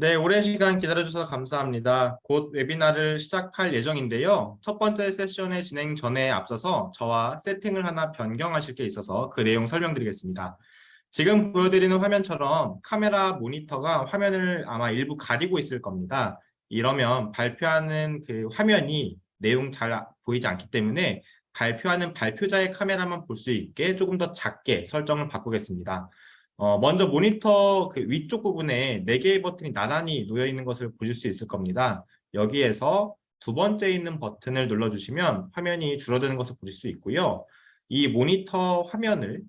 네, 오랜 시간 기다려주셔서 감사합니다. 곧 웨비나를 시작할 예정인데요. 첫 번째 세션의 진행 전에 앞서서 저와 세팅을 하나 변경하실 게 있어서 그 내용 설명드리겠습니다. 지금 보여드리는 화면처럼 카메라 모니터가 화면을 아마 일부 가리고 있을 겁니다. 이러면 발표하는 그 화면이 내용 잘 보이지 않기 때문에 발표하는 발표자의 카메라만 볼 수 있게 조금 더 작게 설정을 바꾸겠습니다. 어, 먼저 모니터 그 위쪽 부분에 4개의 버튼이 나란히 놓여 있는 것을 보실 수 있을 겁니다. 여기에서 두 번째 있는 버튼을 눌러주시면 화면이 줄어드는 것을 보실 수 있고요. 이 모니터 화면을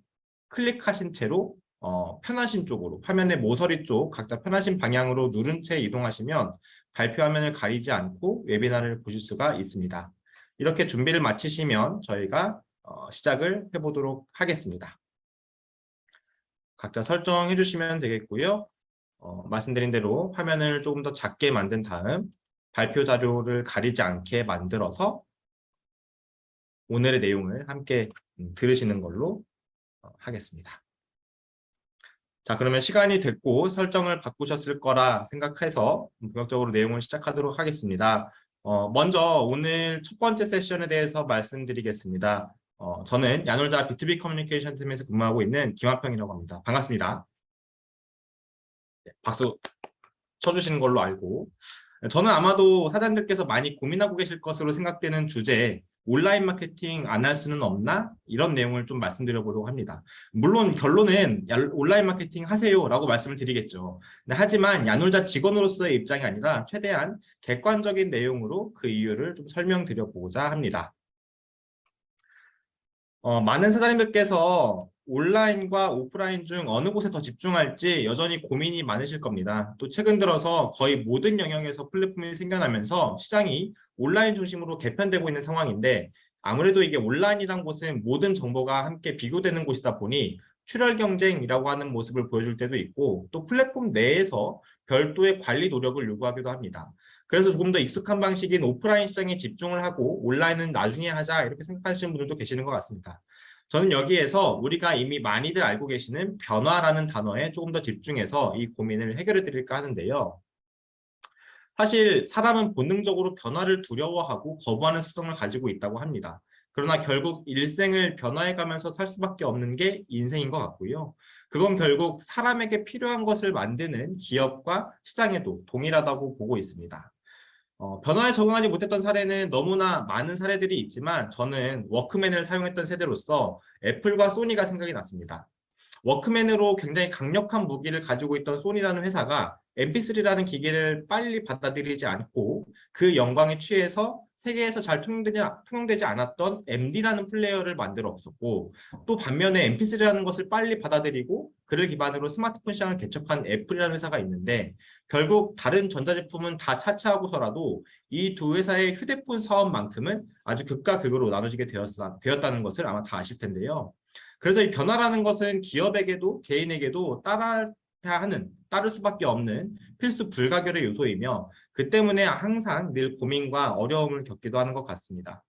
클릭하신 채로 어, 편하신 쪽으로 화면의 모서리 쪽 각자 편하신 방향으로 누른 채 이동하시면 발표 화면을 가리지 않고 웨비나를 보실 수가 있습니다. 이렇게 준비를 마치시면 저희가 어, 시작을 해보도록 하겠습니다. 각자 설정해 주시면 되겠고요. 어, 말씀드린 대로 화면을 조금 더 작게 만든 다음 발표 자료를 가리지 않게 만들어서 오늘의 내용을 함께 음, 들으시는 걸로 어, 하겠습니다. 자 그러면 시간이 됐고 설정을 바꾸셨을 거라 생각해서 본격적으로 내용을 시작하도록 하겠습니다. 어, 먼저 오늘 첫 번째 세션에 대해서 말씀드리겠습니다. 어, 저는 야놀자 B2B 커뮤니케이션 팀에서 근무하고 있는 김화평이라고 합니다. 반갑습니다. 네, 박수 쳐주시는 걸로 알고 저는 아마도 사장님들께서 많이 고민하고 계실 것으로 생각되는 주제 온라인 마케팅 안 할 수는 없나? 이런 내용을 좀 말씀드려 보려고 합니다. 물론 결론은 온라인 마케팅 하세요 라고 말씀을 드리겠죠. 하지만 야놀자 직원으로서의 입장이 아니라 최대한 객관적인 내용으로 그 이유를 좀 설명드려 보고자 합니다. 어, 많은 사장님들께서 온라인과 오프라인 중 어느 곳에 더 집중할지 여전히 고민이 많으실 겁니다. 또 최근 들어서 거의 모든 영역에서 플랫폼이 생겨나면서 시장이 온라인 중심으로 개편되고 있는 상황인데 아무래도 이게 온라인이란 곳은 모든 정보가 함께 비교되는 곳이다 보니 출혈 경쟁이라고 하는 모습을 보여줄 때도 있고 또 플랫폼 내에서 별도의 관리 노력을 요구하기도 합니다. 그래서 조금 더 익숙한 방식인 오프라인 시장에 집중을 하고 온라인은 나중에 하자 이렇게 생각하시는 분들도 계시는 것 같습니다. 저는 여기에서 우리가 이미 많이들 알고 계시는 변화라는 단어에 조금 더 집중해서 이 고민을 해결해 드릴까 하는데요. 사실 사람은 본능적으로 변화를 두려워하고 거부하는 습성을 가지고 있다고 합니다. 그러나 결국 일생을 변화해 가면서 살 수밖에 없는 게 인생인 것 같고요. 그건 결국 사람에게 필요한 것을 만드는 기업과 시장에도 동일하다고 보고 있습니다. 어, 변화에 적응하지 못했던 사례는 너무나 많은 사례들이 있지만 저는 워크맨을 사용했던 세대로서 애플과 소니가 생각이 났습니다. 워크맨으로 굉장히 강력한 무기를 가지고 있던 소니라는 회사가 mp3라는 기계를 빨리 받아들이지 않고 그 영광에 취해서 세계에서 잘 통용되지, 통용되지 않았던 MD라는 플레이어를 만들었었고 또 반면에 mp3라는 것을 빨리 받아들이고 그를 기반으로 스마트폰 시장을 개척한 애플이라는 회사가 있는데 결국 다른 전자제품은 다 차치하고서라도 이 두 회사의 휴대폰 사업만큼은 아주 극과 극으로 나눠지게 되었다, 되었다는 것을 아마 다 아실 텐데요. 그래서 이 변화라는 것은 기업에게도 개인에게도 따라야 하는 따를 수밖에 없는 필수 불가결의 요소이며 그 때문에 항상 늘 고민과 어려움을 겪기도 하는 것 같습니다.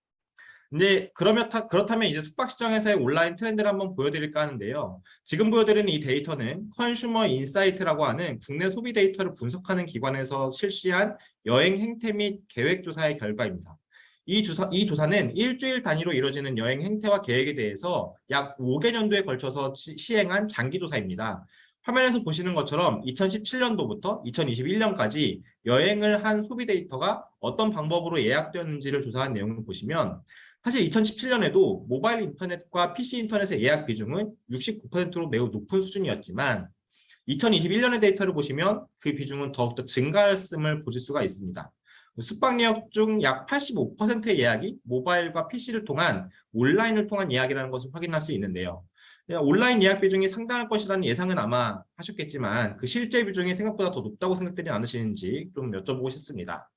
근데 그러면 그렇다면 이제 숙박시장에서의 온라인 트렌드를 한번 보여드릴까 하는데요. 지금 보여드리는 이 데이터는 컨슈머 인사이트라고 하는 국내 소비 데이터를 분석하는 기관에서 실시한 여행 행태 및 계획 조사의 결과입니다. 이, 조사, 이 조사는 일주일 단위로 이루어지는 여행 행태와 계획에 대해서 약 5개년도에 걸쳐서 시, 행한 장기 조사입니다. 화면에서 보시는 것처럼 2017년도부터 2021년까지 여행을 한 소비 데이터가 어떤 방법으로 예약되었는지를 조사한 내용을 보시면 사실 2017년에도 모바일 인터넷과 PC 인터넷의 예약 비중은 69%로 매우 높은 수준이었지만 2021년의 데이터를 보시면 그 비중은 더욱더 증가했음을 보실 수가 있습니다. 숙박 예약 중 약 85%의 예약이 모바일과 PC를 통한 온라인을 통한 예약이라는 것을 확인할 수 있는데요. 온라인 예약 비중이 상당할 것이라는 예상은 아마 하셨겠지만 그 실제 비중이 생각보다 더 높다고 생각되지 않으시는지 좀 여쭤보고 싶습니다.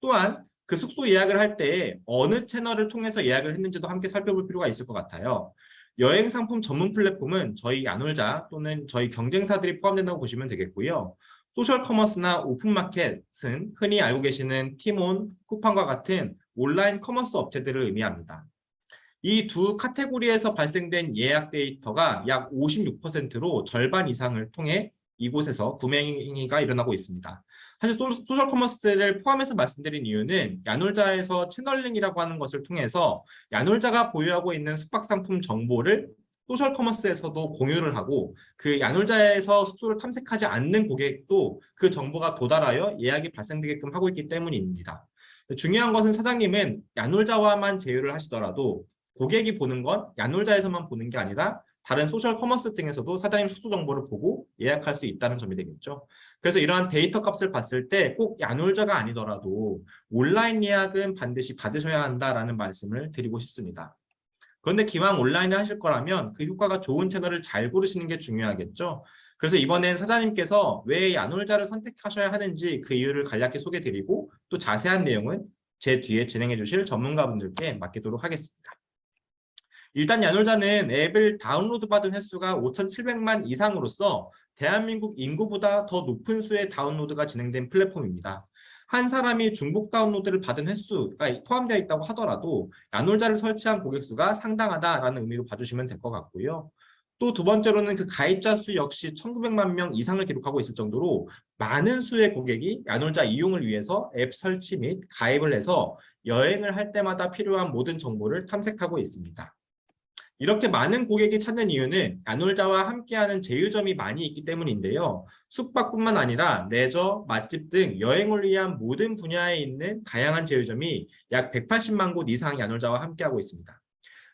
또한 그 숙소 예약을 할 때 어느 채널을 통해서 예약을 했는지도 함께 살펴볼 필요가 있을 것 같아요. 여행 상품 전문 플랫폼은 저희 안올자 또는 저희 경쟁사들이 포함된다고 보시면 되겠고요. 소셜 커머스나 오픈마켓은 흔히 알고 계시는 티몬, 쿠팡과 같은 온라인 커머스 업체들을 의미합니다. 이 두 카테고리에서 발생된 예약 데이터가 약 56%로 절반 이상을 통해 이곳에서 구매 행위가 일어나고 있습니다. 사실 소- 소셜 커머스를 포함해서 말씀드린 이유는 야놀자에서 채널링이라고 하는 것을 통해서 야놀자가 보유하고 있는 숙박 상품 정보를 소셜 커머스에서도 공유를 하고 그 야놀자에서 숙소를 탐색하지 않는 고객도 그 정보가 도달하여 예약이 발생되게끔 하고 있기 때문입니다. 중요한 것은 사장님은 야놀자와만 제휴를 하시더라도 고객이 보는 건 야놀자에서만 보는 게 아니라 다른 소셜 커머스 등에서도 사장님 숙소 정보를 보고 예약할 수 있다는 점이 되겠죠. 그래서 이러한 데이터 값을 봤을 때 꼭 야놀자가 아니더라도 온라인 예약은 반드시 받으셔야 한다라는 말씀을 드리고 싶습니다. 그런데 기왕 온라인을 하실 거라면 그 효과가 좋은 채널을 잘 고르시는 게 중요하겠죠. 그래서 이번엔 사장님께서 왜 야놀자를 선택하셔야 하는지 그 이유를 간략히 소개드리고 또 자세한 내용은 제 뒤에 진행해 주실 전문가분들께 맡기도록 하겠습니다. 일단 야놀자는 앱을 다운로드 받은 횟수가 5,700만 이상으로서 대한민국 인구보다 더 높은 수의 다운로드가 진행된 플랫폼입니다. 한 사람이 중복 다운로드를 받은 횟수가 포함되어 있다고 하더라도 야놀자를 설치한 고객 수가 상당하다라는 의미로 봐주시면 될 것 같고요. 또 두 번째로는 그 가입자 수 역시 1,900만 명 이상을 기록하고 있을 정도로 많은 수의 고객이 야놀자 이용을 위해서 앱 설치 및 가입을 해서 여행을 할 때마다 필요한 모든 정보를 탐색하고 있습니다. 이렇게 많은 고객이 찾는 이유는 야놀자와 함께하는 제휴점이 많이 있기 때문인데요. 숙박뿐만 아니라 레저, 맛집 등 여행을 위한 모든 분야에 있는 다양한 제휴점이 약 180만 곳 이상 야놀자와 함께하고 있습니다.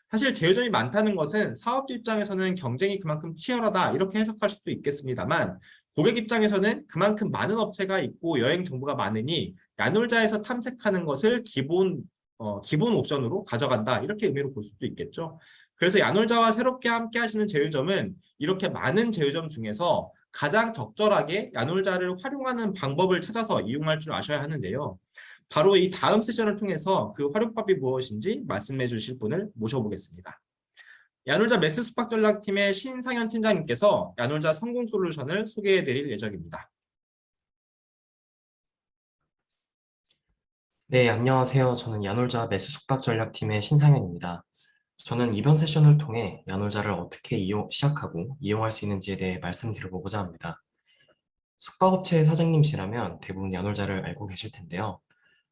사실 제휴점이 많다는 것은 사업주 입장에서는 경쟁이 그만큼 치열하다 이렇게 해석할 수도 있겠습니다만 고객 입장에서는 그만큼 많은 업체가 있고 여행 정보가 많으니 야놀자에서 탐색하는 것을 기본 어, 기본 옵션으로 가져간다 이렇게 의미로 볼 수도 있겠죠. 그래서 야놀자와 새롭게 함께 하시는 제휴점은 이렇게 많은 제휴점 중에서 가장 적절하게 야놀자를 활용하는 방법을 찾아서 이용할 줄 아셔야 하는데요. 바로 이 다음 세션을 통해서 그 활용법이 무엇인지 말씀해 주실 분을 모셔보겠습니다. 야놀자 매스 숙박 전략팀의 신상현 팀장님께서 야놀자 성공 솔루션을 소개해 드릴 예정입니다. 네, 안녕하세요. 저는 야놀자 매수 숙박 전략팀의 신상현입니다. 저는 이번 세션을 통해 야놀자를 어떻게 이용, 시작하고 이용할 수 있는지에 대해 말씀드려보고자 합니다. 숙박업체 사장님이시라면 대부분 야놀자를 알고 계실 텐데요.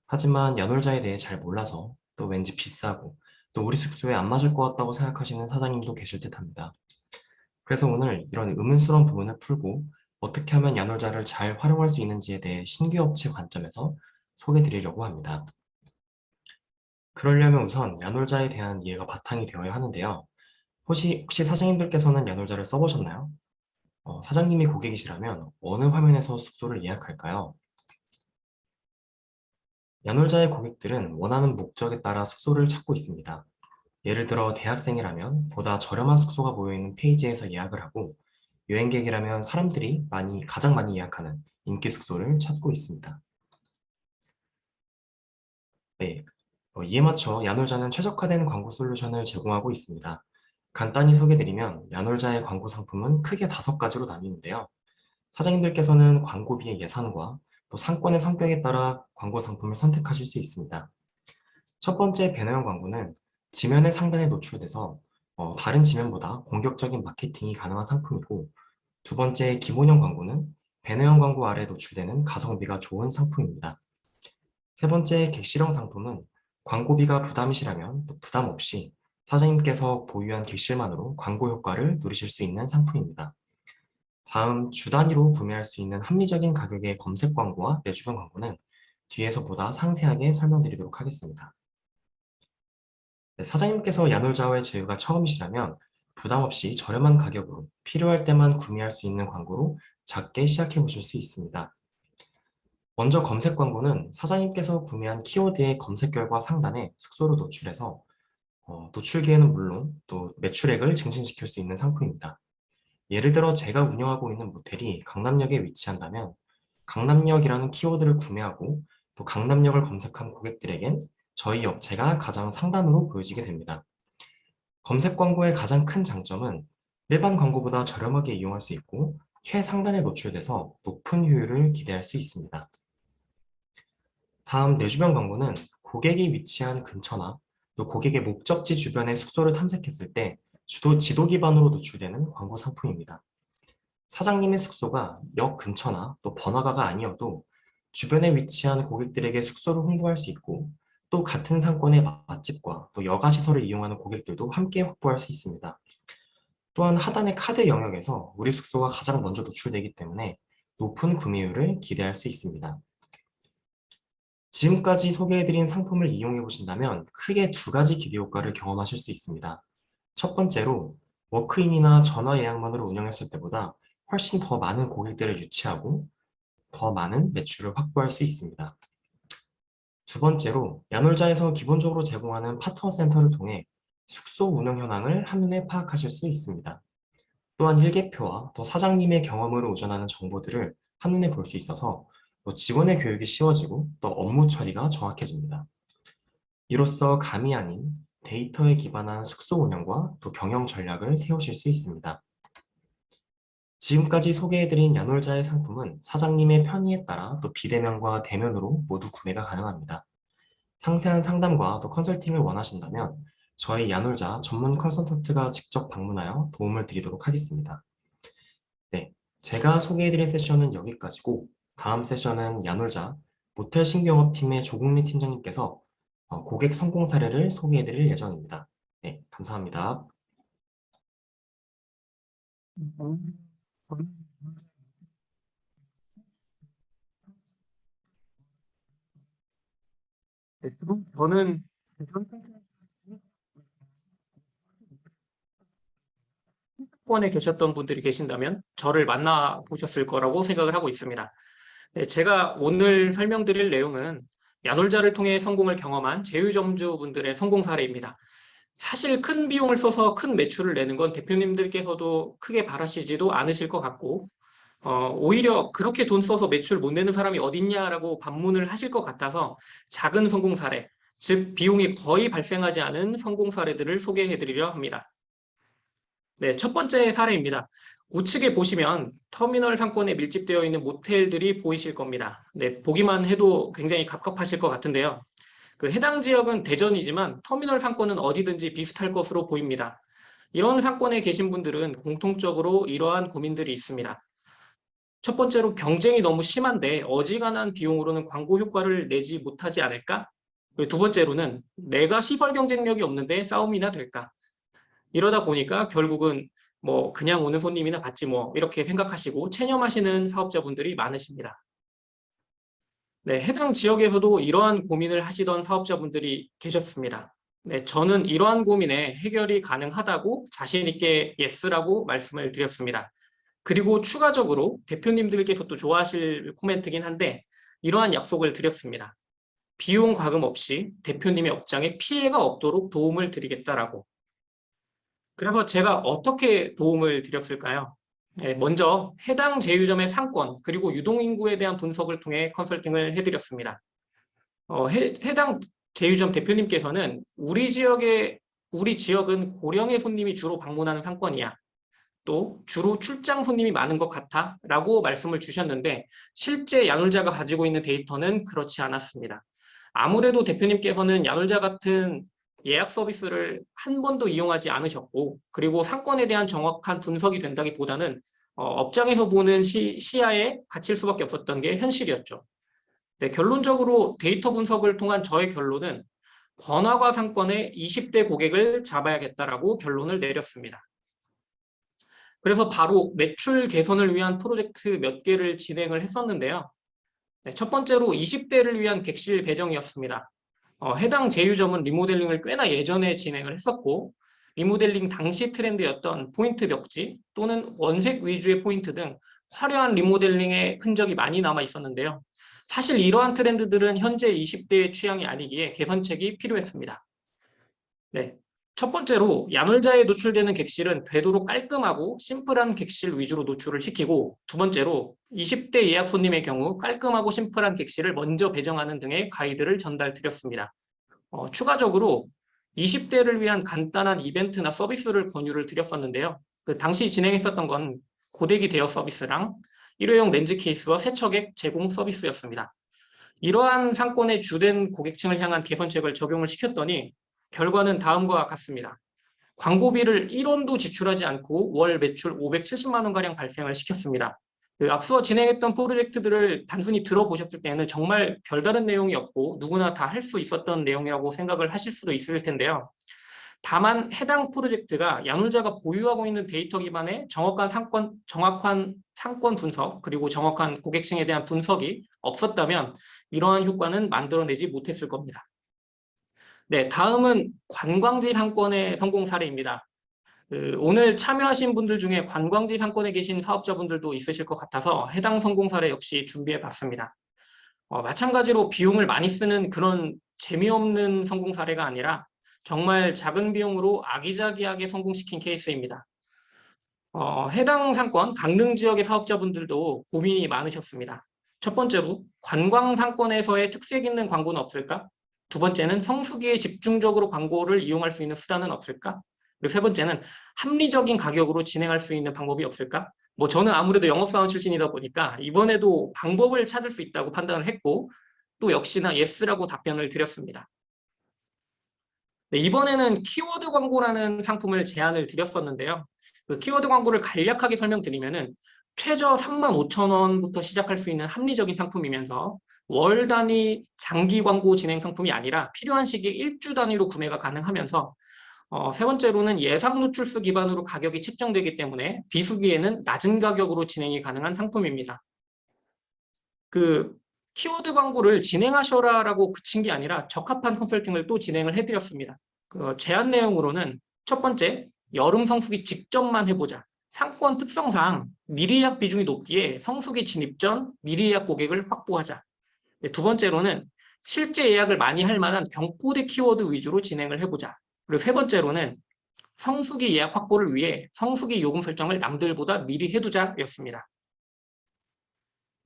하지만 야놀자에 대해 잘 몰라서 또 왠지 비싸고 또 우리 숙소에 안 맞을 것 같다고 생각하시는 사장님도 계실 듯 합니다. 그래서 오늘 이런 의문스러운 부분을 풀고 어떻게 하면 야놀자를 잘 활용할 수 있는지에 대해 신규 업체 관점에서 소개해 드리려고 합니다. 그러려면 우선 야놀자에 대한 이해가 바탕이 되어야 하는데요. 혹시, 혹시 사장님들께서는 야놀자를 써보셨나요? 어, 사장님이 고객이시라면 어느 화면에서 숙소를 예약할까요? 야놀자의 고객들은 원하는 목적에 따라 숙소를 찾고 있습니다. 예를 들어 대학생이라면 보다 저렴한 숙소가 모여있는 페이지에서 예약을 하고 여행객이라면 사람들이 많이, 가장 많이 예약하는 인기 숙소를 찾고 있습니다. 네, 어, 이에 맞춰 야놀자는 최적화된 광고 솔루션을 제공하고 있습니다. 간단히 소개드리면 야놀자의 광고 상품은 크게 다섯 가지로 나뉘는데요. 사장님들께서는 광고비의 예산과 또 상권의 성격에 따라 광고 상품을 선택하실 수 있습니다. 첫 번째 배너형 광고는 지면의 상단에 노출돼서 어, 다른 지면보다 공격적인 마케팅이 가능한 상품이고 두 번째 기본형 광고는 배너형 광고 아래 노출되는 가성비가 좋은 상품입니다. 세 번째 객실형 상품은 광고비가 부담이시라면 또 부담 없이 사장님께서 보유한 객실만으로 광고 효과를 누리실 수 있는 상품입니다. 다음 주 단위로 구매할 수 있는 합리적인 가격의 검색 광고와 내 주변 광고는 뒤에서 보다 상세하게 설명드리도록 하겠습니다. 네, 사장님께서 야놀자와의 제휴가 처음이시라면 부담 없이 저렴한 가격으로 필요할 때만 구매할 수 있는 광고로 작게 시작해 보실 수 있습니다. 먼저 검색 광고는 사장님께서 구매한 키워드의 검색 결과 상단에 숙소로 노출해서 어, 노출기에는 물론 또 매출액을 증진시킬 수 있는 상품입니다. 예를 들어 제가 운영하고 있는 모텔이 강남역에 위치한다면 강남역이라는 키워드를 구매하고 또 강남역을 검색한 고객들에겐 저희 업체가 가장 상단으로 보여지게 됩니다. 검색 광고의 가장 큰 장점은 일반 광고보다 저렴하게 이용할 수 있고 최상단에 노출돼서 높은 효율을 기대할 수 있습니다. 다음 내 주변 광고는 고객이 위치한 근처나 또 고객의 목적지 주변의 숙소를 탐색했을 때 주도 지도 기반으로 노출되는 광고 상품입니다. 사장님의 숙소가 역 근처나 또 번화가가 아니어도 주변에 위치한 고객들에게 숙소를 홍보할 수 있고 또 같은 상권의 맛집과 또 여가 시설을 이용하는 고객들도 함께 확보할 수 있습니다. 또한 하단의 카드 영역에서 우리 숙소가 가장 먼저 노출되기 때문에 높은 구매율을 기대할 수 있습니다. 지금까지 소개해드린 상품을 이용해 보신다면 크게 두 가지 기대 효과를 경험하실 수 있습니다. 첫 번째로 워크인이나 전화 예약만으로 운영했을 때보다 훨씬 더 많은 고객들을 유치하고 더 많은 매출을 확보할 수 있습니다. 두 번째로 야놀자에서 기본적으로 제공하는 파트너 센터를 통해 숙소 운영 현황을 한눈에 파악하실 수 있습니다. 또한 일개표와 더 사장님의 경험으로 오전하는 정보들을 한눈에 볼 수 있어서 또 직원의 교육이 쉬워지고 또 업무 처리가 정확해집니다. 이로써 감이 아닌 데이터에 기반한 숙소 운영과 또 경영 전략을 세우실 수 있습니다. 지금까지 소개해드린 야놀자의 상품은 사장님의 편의에 따라 또 비대면과 대면으로 모두 구매가 가능합니다. 상세한 상담과 또 컨설팅을 원하신다면 저희 야놀자 전문 컨설턴트가 직접 방문하여 도움을 드리도록 하겠습니다. 네, 제가 소개해드린 세션은 여기까지고 다음 세션은 야놀자 모텔 신경업팀의 조국미 팀장님께서 어, 고객 성공 사례를 소개해드릴 예정입니다. 네, 감사합니다. 네, 저는 권에 계셨던 분들이 계신다면 저를 만나 보셨을 거라고 생각을 하고 있습니다. 네, 제가 오늘 설명드릴 내용은 야놀자를 통해 성공을 경험한 제휴점주분들의 성공 사례입니다. 사실 큰 비용을 써서 큰 매출을 내는 건 대표님들께서도 크게 바라시지도 않으실 것 같고 어, 오히려 그렇게 돈 써서 매출 못 내는 사람이 어딨냐라고 반문을 하실 것 같아서 작은 성공 사례, 즉 비용이 거의 발생하지 않은 성공 사례들을 소개해 드리려 합니다. 네, 첫 번째 사례입니다. 우측에 보시면 터미널 상권에 밀집되어 있는 모텔들이 보이실 겁니다. 네, 보기만 해도 굉장히 갑갑하실 것 같은데요. 그 해당 지역은 대전이지만 터미널 상권은 어디든지 비슷할 것으로 보입니다. 이런 상권에 계신 분들은 공통적으로 이러한 고민들이 있습니다. 첫 번째로 경쟁이 너무 심한데 어지간한 비용으로는 광고 효과를 내지 못하지 않을까? 두 번째로는 내가 시설 경쟁력이 없는데 싸움이나 될까? 이러다 보니까 결국은 뭐 그냥 오는 손님이나 받지 뭐 이렇게 생각하시고 체념하시는 사업자분들이 많으십니다. 네, 해당 지역에서도 이러한 고민을 하시던 사업자분들이 계셨습니다. 네, 저는 이러한 고민에 해결이 가능하다고 자신 있게 예스라고 말씀을 드렸습니다. 그리고 추가적으로 대표님들께서도 좋아하실 코멘트긴 한데 이러한 약속을 드렸습니다. 비용 과금 없이 대표님의 업장에 피해가 없도록 도움을 드리겠다라고. 그래서 제가 어떻게 도움을 드렸을까요? 네, 먼저 해당 제휴점의 상권 그리고 유동인구에 대한 분석을 통해 컨설팅을 해드렸습니다. 어, 해, 해당 제휴점 대표님께서는 우리 지역에 우리 지역은 고령의 손님이 주로 방문하는 상권이야. 또 주로 출장 손님이 많은 것 같아 라고 말씀을 주셨는데 실제 야놀자가 가지고 있는 데이터는 그렇지 않았습니다. 아무래도 대표님께서는 야놀자 같은 예약 서비스를 한 번도 이용하지 않으셨고 그리고 상권에 대한 정확한 분석이 된다기보다는 어, 업장에서 보는 시, 시야에 갇힐 수밖에 없었던 게 현실이었죠. 네, 결론적으로 데이터 분석을 통한 저의 결론은 번화가 상권의 20대 고객을 잡아야겠다라고 결론을 내렸습니다. 그래서 바로 매출 개선을 위한 프로젝트 몇 개를 진행을 했었는데요. 네, 첫 번째로 20대를 위한 객실 배정이었습니다. 어, 해당 제휴점은 리모델링을 꽤나 예전에 진행을 했었고 리모델링 당시 트렌드였던 포인트 벽지 또는 원색 위주의 포인트 등 화려한 리모델링의 흔적이 많이 남아 있었는데요. 사실 이러한 트렌드들은 현재 20대의 취향이 아니기에 개선책이 필요했습니다. 네, 첫 번째로 야놀자에 노출되는 객실은 되도록 깔끔하고 심플한 객실 위주로 노출을 시키고 두 번째로 20대 예약 손님의 경우 깔끔하고 심플한 객실을 먼저 배정하는 등의 가이드를 전달드렸습니다. 어, 추가적으로 20대를 위한 간단한 이벤트나 서비스를 권유를 드렸었는데요. 그 당시 진행했었던 건 고데기 대여 서비스랑 일회용 렌즈 케이스와 세척액 제공 서비스였습니다. 이러한 상권의 주된 고객층을 향한 개선책을 적용을 시켰더니 결과는 다음과 같습니다. 광고비를 1원도 지출하지 않고 월 매출 570만 원가량 발생을 시켰습니다. 그 앞서 진행했던 프로젝트들을 단순히 들어보셨을 때는 정말 별다른 내용이 없고 누구나 다 할 수 있었던 내용이라고 생각을 하실 수도 있을 텐데요. 다만 해당 프로젝트가 야놀자가 보유하고 있는 데이터 기반의 정확한 상권, 정확한 상권 분석 그리고 정확한 고객층에 대한 분석이 없었다면 이러한 효과는 만들어내지 못했을 겁니다. 네, 다음은 관광지 상권의 성공 사례입니다. 그, 오늘 참여하신 분들 중에 관광지 상권에 계신 사업자분들도 있으실 것 같아서 해당 성공 사례 역시 준비해 봤습니다. 어, 마찬가지로 비용을 많이 쓰는 그런 재미없는 성공 사례가 아니라 정말 작은 비용으로 아기자기하게 성공시킨 케이스입니다. 어, 해당 상권, 강릉 지역의 사업자분들도 고민이 많으셨습니다. 첫 번째로 관광 상권에서의 특색 있는 광고는 없을까? 두 번째는 성수기에 집중적으로 광고를 이용할 수 있는 수단은 없을까? 그리고 세 번째는 합리적인 가격으로 진행할 수 있는 방법이 없을까? 뭐 저는 아무래도 영업사원 출신이다 보니까 이번에도 방법을 찾을 수 있다고 판단을 했고 또 역시나 예스라고 답변을 드렸습니다. 네, 이번에는 키워드 광고라는 상품을 제안을 드렸었는데요. 그 키워드 광고를 간략하게 설명드리면 은 최저 35,000원부터 시작할 수 있는 합리적인 상품이면서 월 단위 장기 광고 진행 상품이 아니라 필요한 시기에 일주 단위로 구매가 가능하면서 어, 세 번째로는 예상 노출수 기반으로 가격이 책정되기 때문에 비수기에는 낮은 가격으로 진행이 가능한 상품입니다. 그 키워드 광고를 진행하셔라 라고 그친 게 아니라 적합한 컨설팅을 또 진행을 해드렸습니다. 그 제안 내용으로는 첫 번째, 여름 성수기 직전만 해보자. 상권 특성상 미리 예약 비중이 높기에 성수기 진입 전 미리 예약 고객을 확보하자. 네, 두 번째로는 실제 예약을 많이 할 만한 경포대 키워드 위주로 진행을 해보자. 그리고 세 번째로는 성수기 예약 확보를 위해 성수기 요금 설정을 남들보다 미리 해두자였습니다.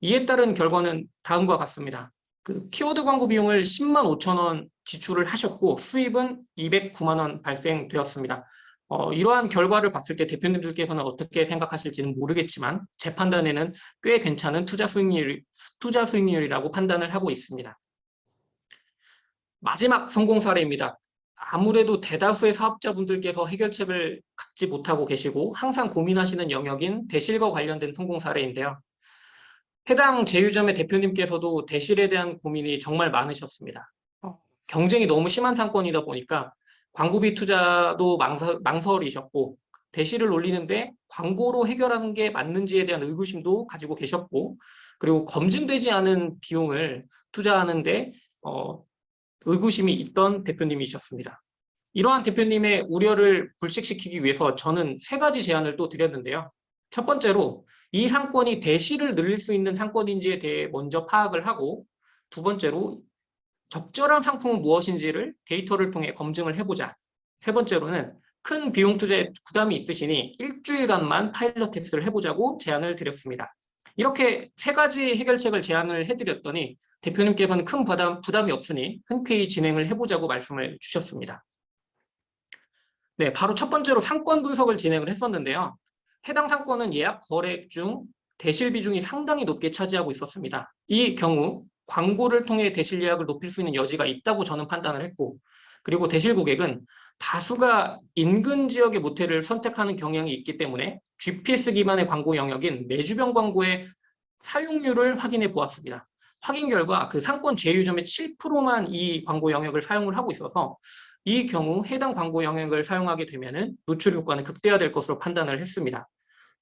이에 따른 결과는 다음과 같습니다. 그 키워드 광고 비용을 10만 5천 원 지출을 하셨고 수입은 209만 원 발생되었습니다. 어, 이러한 결과를 봤을 때 대표님들께서는 어떻게 생각하실지는 모르겠지만 제 판단에는 꽤 괜찮은 투자 수익률, 투자 수익률이라고 판단을 하고 있습니다. 마지막 성공 사례입니다. 아무래도 대다수의 사업자분들께서 해결책을 갖지 못하고 계시고 항상 고민하시는 영역인 대실과 관련된 성공 사례인데요. 해당 제휴점의 대표님께서도 대실에 대한 고민이 정말 많으셨습니다. 어, 경쟁이 너무 심한 상권이다 보니까 광고비 투자도 망설, 망설이셨고 대실을 올리는데 광고로 해결하는 게 맞는지에 대한 의구심도 가지고 계셨고 그리고 검증되지 않은 비용을 투자하는데 어, 의구심이 있던 대표님이셨습니다. 이러한 대표님의 우려를 불식시키기 위해서 저는 세 가지 제안을 또 드렸는데요. 첫 번째로 이 상권이 대시를 늘릴 수 있는 상권인지에 대해 먼저 파악을 하고 두 번째로 적절한 상품은 무엇인지를 데이터를 통해 검증을 해보자. 세 번째로는 큰 비용 투자에 부담이 있으시니 일주일간만 파일럿 테스트를 해보자고 제안을 드렸습니다. 이렇게 세 가지 해결책을 제안을 해드렸더니 대표님께서는 큰 부담, 부담이 없으니 흔쾌히 진행을 해보자고 말씀을 주셨습니다. 네, 바로 첫 번째로 상권 분석을 진행을 했었는데요. 해당 상권은 예약 거래액 중 대실 비중이 상당히 높게 차지하고 있었습니다. 이 경우 광고를 통해 대실 예약을 높일 수 있는 여지가 있다고 저는 판단을 했고 그리고 대실 고객은 다수가 인근 지역의 모텔을 선택하는 경향이 있기 때문에 GPS 기반의 광고 영역인 내 주변 광고의 사용률을 확인해 보았습니다. 확인 결과 그 상권 제휴점의 7%만 이 광고 영역을 사용을 하고 있어서 이 경우 해당 광고 영역을 사용하게 되면은 노출 효과는 극대화될 것으로 판단을 했습니다.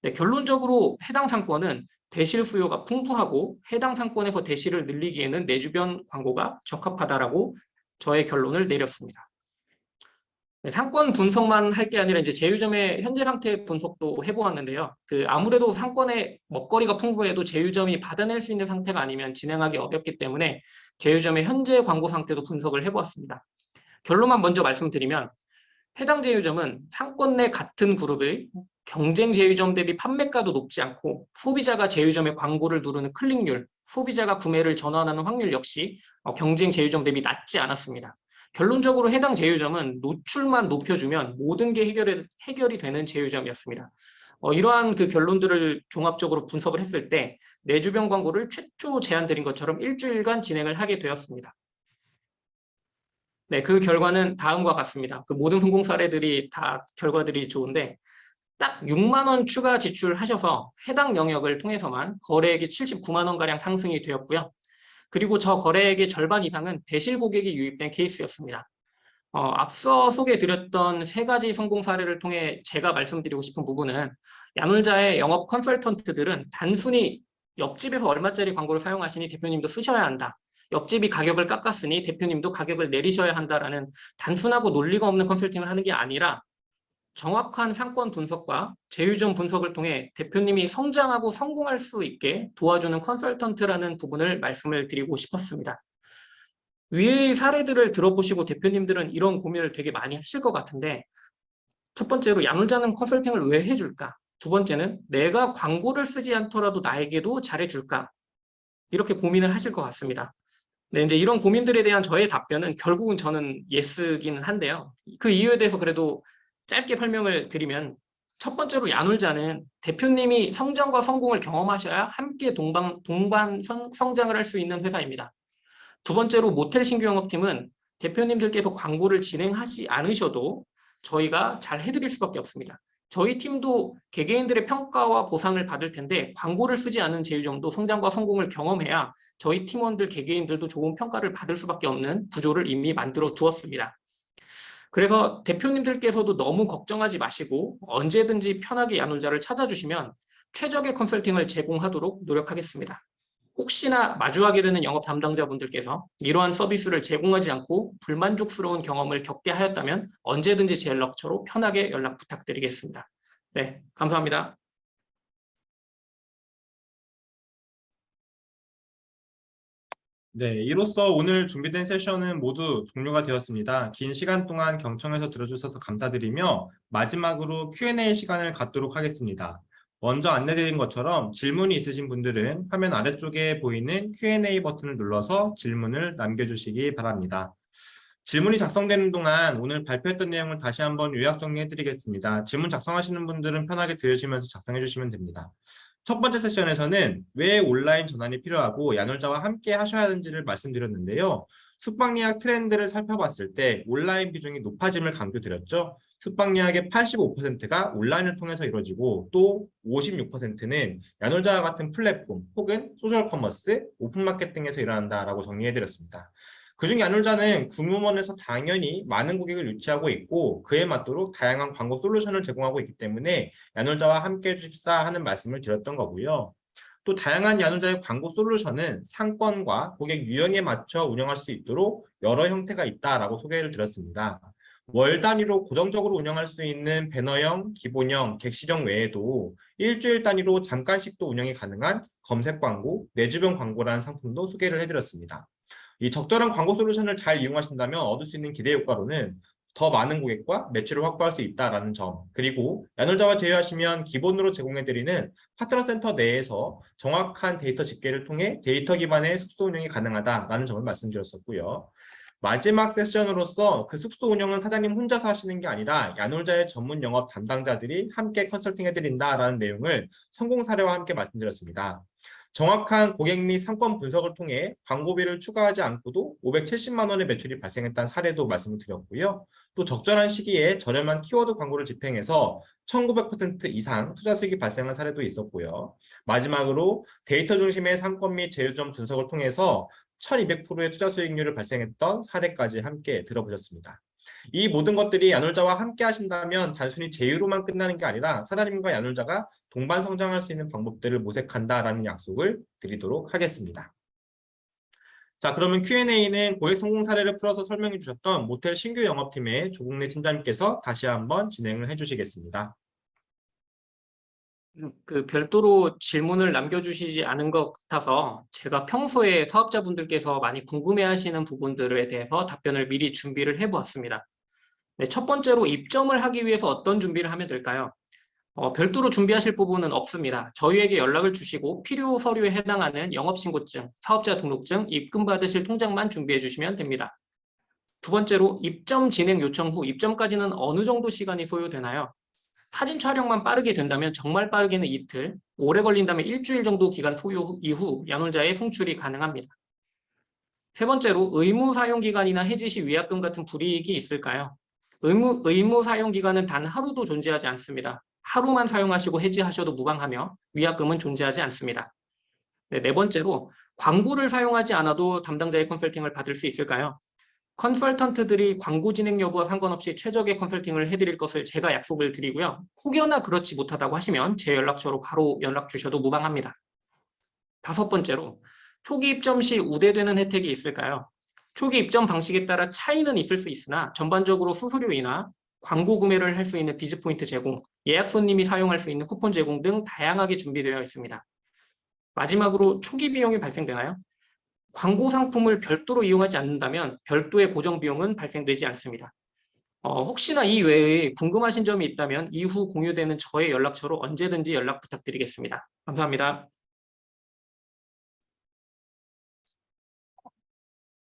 네, 결론적으로 해당 상권은 대실 수요가 풍부하고 해당 상권에서 대실을 늘리기에는 내 주변 광고가 적합하다라고 저의 결론을 내렸습니다. 네, 상권 분석만 할 게 아니라 이제 제휴점의 현재 상태 분석도 해보았는데요. 그 아무래도 상권의 먹거리가 풍부해도 제휴점이 받아낼 수 있는 상태가 아니면 진행하기 어렵기 때문에 제휴점의 현재 광고 상태도 분석을 해보았습니다. 결론만 먼저 말씀드리면 해당 제휴점은 상권 내 같은 그룹의 경쟁 제휴점 대비 판매가도 높지 않고 소비자가 제휴점의 광고를 누르는 클릭률, 소비자가 구매를 전환하는 확률 역시 어, 경쟁 제휴점 대비 낮지 않았습니다. 결론적으로 해당 제휴점은 노출만 높여주면 모든 게 해결이, 해결이 되는 제휴점이었습니다. 어, 이러한 그 결론들을 종합적으로 분석을 했을 때 내 주변 광고를 최초 제안드린 것처럼 일주일간 진행을 하게 되었습니다. 네, 그 결과는 다음과 같습니다. 그 모든 성공 사례들이 다 결과들이 좋은데 딱 6만 원 추가 지출하셔서 해당 영역을 통해서만 거래액이 79만 원 가량 상승이 되었고요. 그리고 저 거래액의 절반 이상은 대실 고객이 유입된 케이스였습니다. 어, 앞서 소개해드렸던 세 가지 성공 사례를 통해 제가 말씀드리고 싶은 부분은 야놀자의 영업 컨설턴트들은 단순히 옆집에서 얼마짜리 광고를 사용하시니 대표님도 쓰셔야 한다. 옆집이 가격을 깎았으니 대표님도 가격을 내리셔야 한다라는 단순하고 논리가 없는 컨설팅을 하는 게 아니라 정확한 상권 분석과 제휴점 분석을 통해 대표님이 성장하고 성공할 수 있게 도와주는 컨설턴트라는 부분을 말씀을 드리고 싶었습니다. 위의 사례들을 들어보시고 대표님들은 이런 고민을 되게 많이 하실 것 같은데 첫 번째로 야놀자는 컨설팅을 왜 해줄까? 두 번째는 내가 광고를 쓰지 않더라도 나에게도 잘해줄까? 이렇게 고민을 하실 것 같습니다. 네, 이제 이런 고민들에 대한 저의 답변은 결국은 저는 예스기는 한데요. 그 이유에 대해서 그래도 짧게 설명을 드리면 첫 번째로 야놀자는 대표님이 성장과 성공을 경험하셔야 함께 동반, 동반 성, 성장을 할 수 있는 회사입니다. 두 번째로 모텔 신규 영업팀은 대표님들께서 광고를 진행하지 않으셔도 저희가 잘 해드릴 수밖에 없습니다. 저희 팀도 개개인들의 평가와 보상을 받을 텐데 광고를 쓰지 않은 제휴점도 성장과 성공을 경험해야 저희 팀원들 개개인들도 좋은 평가를 받을 수밖에 없는 구조를 이미 만들어 두었습니다. 그래서 대표님들께서도 너무 걱정하지 마시고 언제든지 편하게 야놀자를 찾아주시면 최적의 컨설팅을 제공하도록 노력하겠습니다. 혹시나 마주하게 되는 영업 담당자분들께서 이러한 서비스를 제공하지 않고 불만족스러운 경험을 겪게 하였다면 언제든지 제 연락처로 편하게 연락 부탁드리겠습니다. 네, 감사합니다. 네, 이로써 오늘 준비된 세션은 모두 종료가 되었습니다. 긴 시간 동안 경청해서 들어주셔서 감사드리며 마지막으로 Q&A 시간을 갖도록 하겠습니다. 먼저 안내드린 것처럼 질문이 있으신 분들은 화면 아래쪽에 보이는 Q&A 버튼을 눌러서 질문을 남겨주시기 바랍니다. 질문이 작성되는 동안 오늘 발표했던 내용을 다시 한번 요약 정리해드리겠습니다. 질문 작성하시는 분들은 편하게 들으시면서 작성해주시면 됩니다. 첫 번째 세션에서는 왜 온라인 전환이 필요하고 야놀자와 함께 하셔야 하는지를 말씀드렸는데요. 숙박 예약 트렌드를 살펴봤을 때 온라인 비중이 높아짐을 강조드렸죠. 숙박 예약의 85%가 온라인을 통해서 이루어지고 또 56%는 야놀자와 같은 플랫폼 혹은 소셜 커머스, 오픈 마켓 등에서 일어난다라고 정리해드렸습니다. 그중 야놀자는 금융원에서 당연히 많은 고객을 유치하고 있고 그에 맞도록 다양한 광고 솔루션을 제공하고 있기 때문에 야놀자와 함께 해주십사 하는 말씀을 드렸던 거고요. 또 다양한 야놀자의 광고 솔루션은 상권과 고객 유형에 맞춰 운영할 수 있도록 여러 형태가 있다라고 소개를 드렸습니다. 월 단위로 고정적으로 운영할 수 있는 배너형, 기본형, 객실형 외에도 일주일 단위로 잠깐씩도 운영이 가능한 검색 광고, 내 주변 광고라는 상품도 소개를 해드렸습니다. 이 적절한 광고 솔루션을 잘 이용하신다면 얻을 수 있는 기대 효과로는 더 많은 고객과 매출을 확보할 수 있다는 점 그리고 야놀자와 제휴하시면 기본으로 제공해드리는 파트너 센터 내에서 정확한 데이터 집계를 통해 데이터 기반의 숙소 운영이 가능하다라는 점을 말씀드렸었고요. 마지막 세션으로서 그 숙소 운영은 사장님 혼자서 하시는 게 아니라 야놀자의 전문 영업 담당자들이 함께 컨설팅해드린다라는 내용을 성공 사례와 함께 말씀드렸습니다. 정확한 고객 및 상권 분석을 통해 광고비를 추가하지 않고도 570만 원의 매출이 발생했다는 사례도 말씀을 드렸고요. 또 적절한 시기에 저렴한 키워드 광고를 집행해서 1900% 이상 투자 수익이 발생한 사례도 있었고요. 마지막으로 데이터 중심의 상권 및 제휴점 분석을 통해서 1200%의 투자 수익률을 발생했던 사례까지 함께 들어보셨습니다. 이 모든 것들이 야놀자와 함께 하신다면 단순히 제휴로만 끝나는 게 아니라 사장님과 야놀자가 동반 성장할 수 있는 방법들을 모색한다라는 약속을 드리도록 하겠습니다. 자, 그러면 Q&A는 고객 성공 사례를 풀어서 설명해 주셨던 모텔 신규 영업팀의 조국래 팀장님께서 다시 한번 진행을 해 주시겠습니다. 그 별도로 질문을 남겨주시지 않은 것 같아서 제가 평소에 사업자분들께서 많이 궁금해하시는 부분들에 대해서 답변을 미리 준비를 해보았습니다. 네, 첫 번째로 입점을 하기 위해서 어떤 준비를 하면 될까요? 어, 별도로 준비하실 부분은 없습니다. 저희에게 연락을 주시고 필요 서류에 해당하는 영업신고증, 사업자 등록증, 입금 받으실 통장만 준비해 주시면 됩니다. 두 번째로 입점 진행 요청 후 입점까지는 어느 정도 시간이 소요되나요? 사진 촬영만 빠르게 된다면 정말 빠르게는 이틀, 오래 걸린다면 일주일 정도 기간 소요 이후 야놀자의 송출이 가능합니다. 세 번째로 의무 사용 기간이나 해지 시 위약금 같은 불이익이 있을까요? 의무, 의무 사용 기간은 단 하루도 존재하지 않습니다. 하루만 사용하시고 해지하셔도 무방하며 위약금은 존재하지 않습니다. 네, 네 번째로 광고를 사용하지 않아도 담당자의 컨설팅을 받을 수 있을까요? 컨설턴트들이 광고 진행 여부와 상관없이 최적의 컨설팅을 해드릴 것을 제가 약속을 드리고요. 혹여나 그렇지 못하다고 하시면 제 연락처로 바로 연락 주셔도 무방합니다. 다섯 번째로 초기 입점 시 우대되는 혜택이 있을까요? 초기 입점 방식에 따라 차이는 있을 수 있으나 전반적으로 수수료이나 광고 구매를 할 수 있는 비즈 포인트 제공, 예약 손님이 사용할 수 있는 쿠폰 제공 등 다양하게 준비되어 있습니다. 마지막으로 초기 비용이 발생되나요? 광고 상품을 별도로 이용하지 않는다면 별도의 고정 비용은 발생되지 않습니다. 어, 혹시나 이 외에 궁금하신 점이 있다면 이후 공유되는 저의 연락처로 언제든지 연락 부탁드리겠습니다. 감사합니다.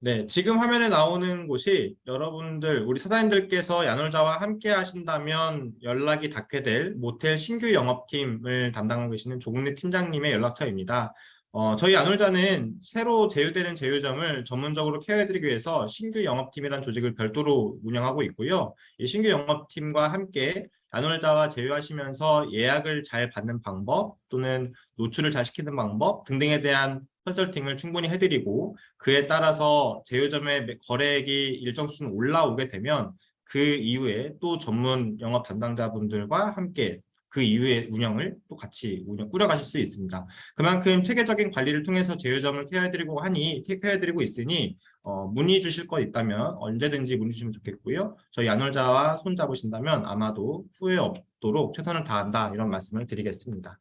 네, 지금 화면에 나오는 곳이 여러분들, 우리 사장님들께서 야놀자와 함께 하신다면 연락이 닿게 될 모텔 신규 영업팀을 담당하고 계시는 조국래 팀장님의 연락처입니다. 어, 저희 야놀자는 새로 제휴되는 제휴점을 전문적으로 케어해드리기 위해서 신규 영업팀이라는 조직을 별도로 운영하고 있고요. 이 신규 영업팀과 함께 야놀자와 제휴하시면서 예약을 잘 받는 방법 또는 노출을 잘 시키는 방법 등등에 대한 컨설팅을 충분히 해드리고 그에 따라서 제휴점의 거래액이 일정 수준 올라오게 되면 그 이후에 또 전문 영업 담당자분들과 함께 그 이후에 운영을 또 같이 운영 꾸려가실 수 있습니다. 그만큼 체계적인 관리를 통해서 제휴점을 케어해드리고 하니 케어해드리고 있으니 어, 문의 주실 거 있다면 언제든지 문의 주시면 좋겠고요. 저희 야놀자와 손 잡으신다면 아마도 후회 없도록 최선을 다한다 이런 말씀을 드리겠습니다.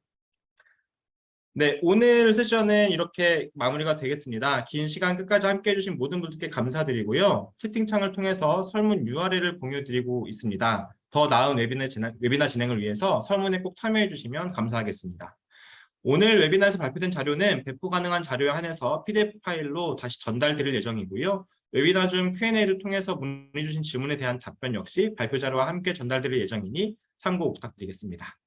네, 오늘 세션은 이렇게 마무리가 되겠습니다. 긴 시간 끝까지 함께 해 주신 모든 분들께 감사드리고요. 채팅창을 통해서 설문 URL을 공유드리고 있습니다. 더 나은 웨비나 진행, 웨비나 진행을 위해서 설문에 꼭 참여해 주시면 감사하겠습니다. 오늘 웨비나에서 발표된 자료는 배포 가능한 자료에 한해서 PDF 파일로 다시 전달드릴 예정이고요. 웨비나 중 Q&A를 통해서 문의 주신 질문에 대한 답변 역시 발표 자료와 함께 전달드릴 예정이니 참고 부탁드리겠습니다.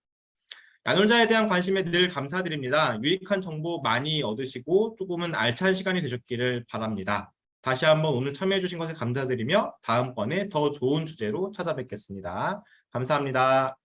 야놀자에 대한 관심에 늘 감사드립니다. 유익한 정보 많이 얻으시고 조금은 알찬 시간이 되셨기를 바랍니다. 다시 한번 오늘 참여해 주신 것에 감사드리며 다음번에 더 좋은 주제로 찾아뵙겠습니다. 감사합니다.